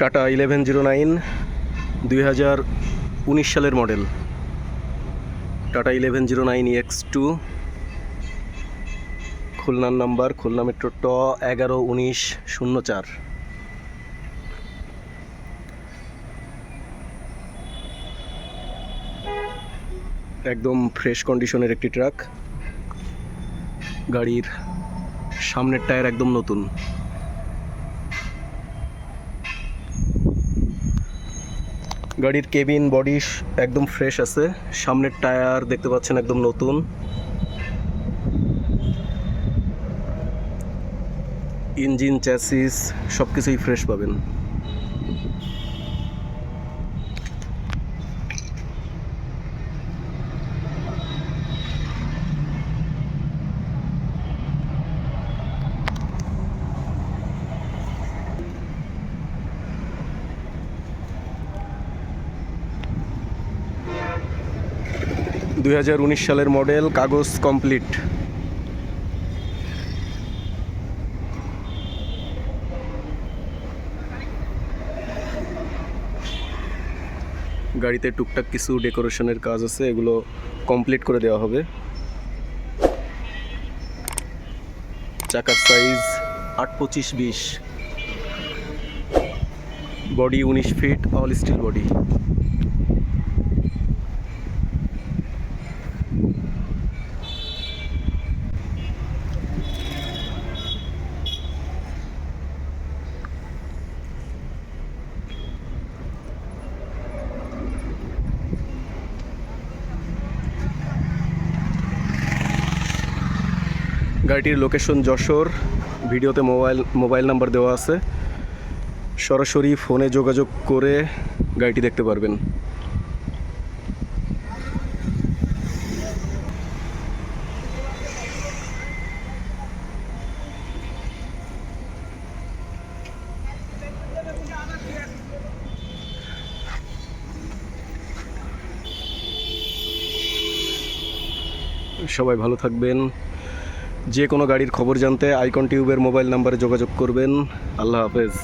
Tata eleven zero nine দুই হাজার উনিশ সালের model. Tata eleven zero nine X two. খুলনার নাম্বার, খুলনা মেট্রো ট এগারো উনিশ শূন্য চার। একদম ফ্রেশ কন্ডিশনের একটি ট্রাক গাড়ির সামনের টায়ার একদম নতুন। গাড়ির কেবিন বডি একদম ফ্রেশ আছে। সামনের টায়ার দেখতে পাচ্ছেন একদম নতুন। ইঞ্জিন চ্যাসিস সব কিছুই ফ্রেশ পাবেন। দুই হাজার উনিশ সালের মডেল, কাগজ কমপ্লিট। গাড়িতে টুকটাক কিছু ডেকোরেশনের কাজ আছে, এগুলো কমপ্লিট করে দেওয়া হবে। চাকার সাইজ আট পঁচিশ বিশ। বডি উনিশ ফিট, অল স্টিল বডি। গাড়িটির লোকেশন যশোর। ভিডিওতে মোবাইল মোবাইল নাম্বার দেওয়া আছে। সরাসরি ফোনে যোগাযোগ করে গাড়িটি দেখতে পারবেন। সবাই ভালো থাকবেন। যে কোনো গাড়ির খবর জানতে আইকন টিউবের মোবাইল নাম্বারে যোগাযোগ করবেন। আল্লাহ হাফেজ।